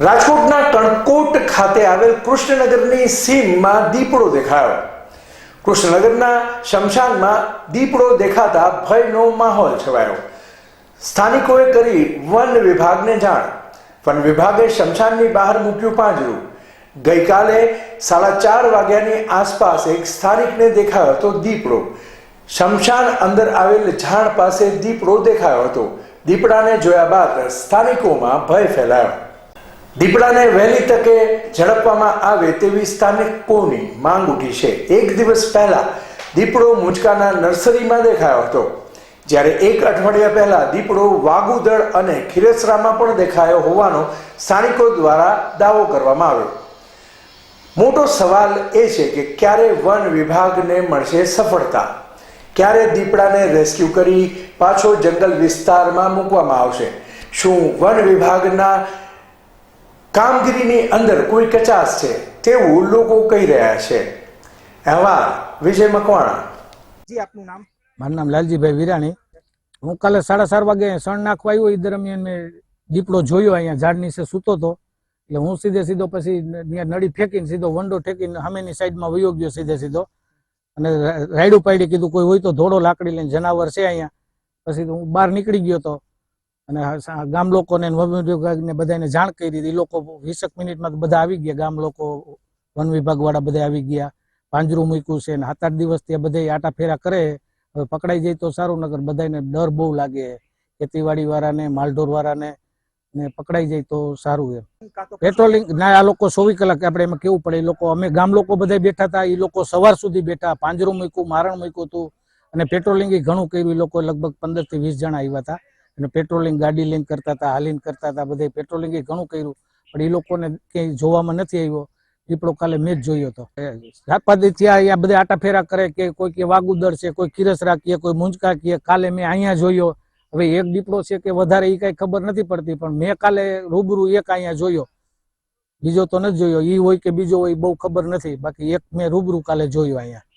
રાજકોટના કણકોટ ખાતે આવેલ કૃષ્ણનગરની સીમમાં દીપડો દેખાયો. કૃષ્ણનગરના શમશાનમાં દીપડો દેખાતા ભયનો માહોલ છવાયો. સ્થાનિકોએ કરી વન વિભાગને જાણ. વન વિભાગે શમશાનની બહાર મૂક્યું પાંજરું. ગઈકાલે સાડા ચાર વાગ્યાની આસપાસ એક સ્થાનિકને દેખાયો હતો દીપડો. શમશાન અંદર આવેલ ઝાડ પાસે દીપડો દેખાયો હતો. દીપડાને જોયા બાદ સ્થાનિકોમાં ભય ફેલાયો. દીપડાને વહેલી તકે ઝડપવામાં આવે તેવી સ્થાનિકોની માંગ ઉઠી છે? એક દિવસ પહેલા દીપડો મુંજકાના નર્સરીમાં દેખાયો હતો. જ્યારે એક અઠવાડિયા પહેલા દીપડો વાગુદળ અને ખીરસરામાં પણ દેખાયો હોવાનો સ્થાનિકો દ્વારા દાવો કરવામાં આવ્યો. મોટો સવાલ એ છે કે ક્યારે વન વિભાગને મળશે સફળતા? ક્યારે દીપડાને રેસ્ક્યુ કરી પાછો જંગલ વિસ્તારમાં મૂકવામાં આવશે? શું વન વિભાગના કામગીરીની અંદર કોઈ કચાશ છે તેવું લોકો કહી રહ્યા છે. એવા વિજય મકવાણા. જી આપનું નામ? મારું નામ લાલજીભાઈ વિરાણી. હું કાલે સાડા ચાર વાગે સણ નાખવા આવ્યો. એ દરમિયાન મેં દીપડો જોયો અહીંયા ઝાડ નીચે સૂતો હતો. એટલે હું સીધે સીધો પછી ત્યાં નળી ફેંકીને સીધો વંડો ઠેકીને સામેની સાઈડમાં વયો ગયો સીધે સીધો. અને રાયડું પાડી કીધું કોઈ હોય તો ધોળો લાકડી લઈને જનાવર છે અહીંયા. પછી તો હું બહાર નીકળી ગયો હતો અને ગામ લોકોને વન વિભાગને બધાને જાણ કરી દીધી લોકો વીસેક મિનિટમાં બધા આવી ગયા. ગામ લોકો, વન વિભાગ વાળા બધા આવી ગયા. પાંજરું મૂક્યું છે સાત આઠ દિવસથી આ બધા આટા ફેરા કરે. હવે પકડાઈ જાય તો સારું નગર બધાને ડર બહુ લાગે. ખેતીવાડી વાળાને, માલઢોર વાળાને ને પકડાઈ જાય તો સારું એમ. પેટ્રોલિંગ, ના, આ લોકો ચોવીસ કલાક આપણે એમાં કેવું પડે? એ લોકો, અમે ગામ લોકો બધા બેઠા હતા. એ લોકો સવાર સુધી બેઠા. પાંજરું મૂક્યું, મારણ મૂક્યું હતું. અને પેટ્રોલિંગ એ ઘણું કર્યું. એ લોકો લગભગ પંદરથી વીસ જણા આવ્યા હતા. અને પેટ્રોલિંગ ગાડી લઈને કરતા હતા હાલીને કરતા હતા બધા પેટ્રોલિંગ એ ઘણું કર્યું. પણ એ લોકોને ક્યાંય જોવામાં નથી આવ્યો. દીપડો કાલે મેં જ જોયો હતો. શાકભાજી ત્યાં અહીંયા બધા આટા ફેરા કરે કે કોઈ કે વાગુદર છે કોઈ કિરસ રાખીએ કોઈ મુંજકા કીએ. કાલે મેં અહીંયા જોયો. હવે એક દીપડો છે કે વધારે એ કઈ ખબર નથી પડતી પણ મેં કાલે રૂબરૂ એક અહીંયા જોયો. બીજો તો નથી જોયો. ઈ હોય કે બીજો હોય બહુ ખબર નથી. બાકી એક મેં રૂબરૂ કાલે જોયો અહીંયા.